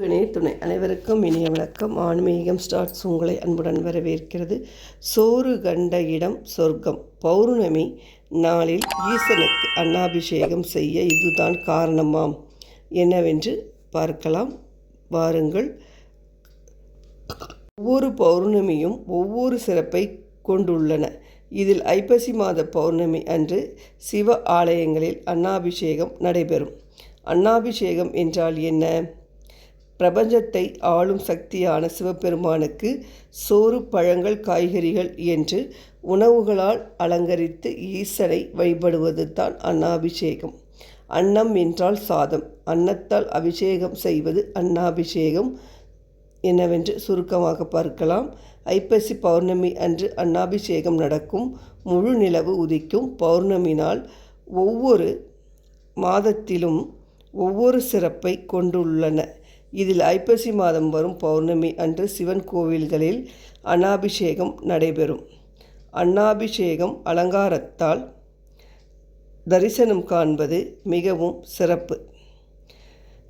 துணை துணை அனைவருக்கும் இனிய வணக்கம். ஆன்மீகம் ஸ்டார்ட்ஸ் உங்களை அன்புடன் வரவேற்கிறது. சோறு கண்ட இடம் சொர்க்கம். பௌர்ணமி நாளில் ஈசனுக்கு அன்னாபிஷேகம் செய்ய இதுதான் காரணமாம். என்னவென்று பார்க்கலாம். வாருங்கள். ஒவ்வொரு பௌர்ணமியும் ஒவ்வொரு சிறப்பை கொண்டுள்ளன. இதில் ஐப்பசி மாத பௌர்ணமி அன்று சிவ ஆலயங்களில் அன்னாபிஷேகம் நடைபெறும். அன்னாபிஷேகம் என்றால் என்ன? பிரபஞ்சத்தை ஆளும் சக்தியான சிவபெருமானுக்கு சோறு பழங்கள் காய்கறிகள் என்று உணவுகளால் அலங்கரித்து ஈசனை வழிபடுவது தான் அன்னாபிஷேகம். அன்னம் என்றால் சாதம். அன்னத்தால் அபிஷேகம் செய்வது அன்னாபிஷேகம் என்னவென்று சுருக்கமாக பார்க்கலாம். ஐப்பசி பௌர்ணமி அன்று அன்னாபிஷேகம் நடக்கும். முழு நிலவு உதிக்கும். பௌர்ணமி நாள் ஒவ்வொரு மாதத்திலும் ஒவ்வொரு சிறப்பை கொண்டுள்ளன. இதில் ஐப்பசி மாதம் வரும் பௌர்ணமி அன்று சிவன் கோவில்களில் அன்னாபிஷேகம் நடைபெறும். அன்னாபிஷேகம் அலங்காரத்தால் தரிசனம் காண்பது மிகவும் சிறப்பு.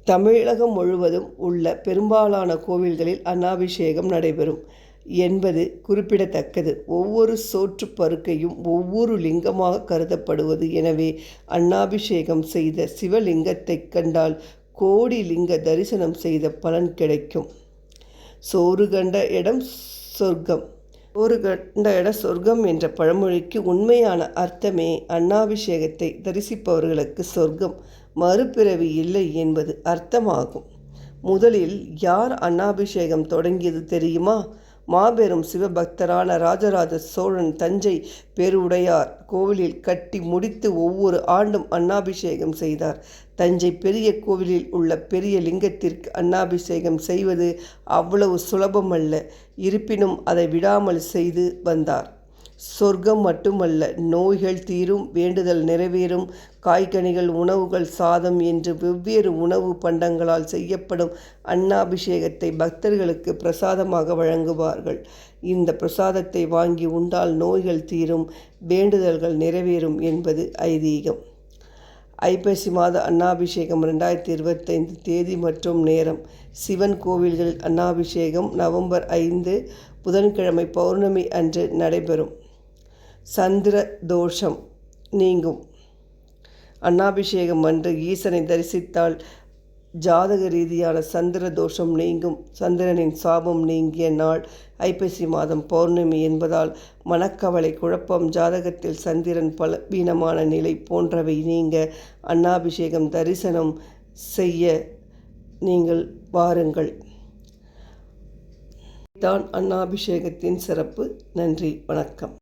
தமிழகம் முழுவதும் உள்ள பெரும்பாலான கோவில்களில் அன்னாபிஷேகம் நடைபெறும் என்பது குறிப்பிடத்தக்கது. ஒவ்வொரு சோற்று பருக்கையும் ஒவ்வொரு லிங்கமாக கருதப்படுவது. எனவே அன்னாபிஷேகம் செய்த சிவலிங்கத்தை கண்டால் கோடி லிங்க தரிசனம் செய்த பலன் கிடைக்கும். சோறு கண்ட இடம் சொர்க்கம். சோறு கண்ட இடம் சொர்க்கம் என்ற பழமொழிக்கு உண்மையான அர்த்தமே அன்னாபிஷேகத்தை தரிசிப்பவர்களுக்கு சொர்க்கம் மறுபிறவி இல்லை என்பது அர்த்தமாகும். முதலில் யார் அன்னாபிஷேகம் தொடங்கியது தெரியுமா? மாபெரும் சிவபக்தரான ராஜராஜ சோழன் தஞ்சை பேருடையார் கோவிலில் கட்டி முடித்து ஒவ்வொரு ஆண்டும் அன்னாபிஷேகம் செய்தார். தஞ்சை பெரிய கோவிலில் உள்ள பெரிய லிங்கத்திற்கு அன்னாபிஷேகம் செய்வது அவ்வளவு சுலபமல்ல. இருப்பினும் அதை விடாமல் செய்து வந்தார். சொர்க்கம் மட்டுமல்ல நோய்கள் தீரும் வேண்டுதல் நிறைவேறும் காய்கனிகள் உணவுகள் சாதம் என்று வெவ்வேறு உணவு பண்டங்களால் செய்யப்படும் அன்னாபிஷேகத்தை பக்தர்களுக்கு பிரசாதமாக வழங்குவார்கள். இந்த பிரசாதத்தை வாங்கி உண்டால் நோய்கள் தீரும் வேண்டுதல்கள் நிறைவேறும் என்பது ஐதீகம். ஐப்பசி மாத அன்னாபிஷேகம் ரெண்டாயிரத்தி இருபத்தைந்து தேதி மற்றும் நேரம். சிவன் கோவில்களில் அன்னாபிஷேகம் நவம்பர் ஐந்து புதன்கிழமை பௌர்ணமி அன்று நடைபெறும். சந்திர தோஷம் நீங்கும். அன்னாபிஷேகம் அன்று ஈசனை தரிசித்தால் ஜாதக ரீதியான சந்திர தோஷம் நீங்கும். சந்திரனின் சாபம் நீங்கிய நாள் ஐப்பசி மாதம் பௌர்ணமி என்பதால் மனக்கவலை குழப்பம் ஜாதகத்தில் சந்திரன் பலவீனமான நிலை போன்றவை நீங்க அன்னாபிஷேகம் தரிசனம் செய்ய நீங்கள் வாருங்கள். தான் அன்னாபிஷேகத்தின் சிறப்பு. நன்றி. வணக்கம்.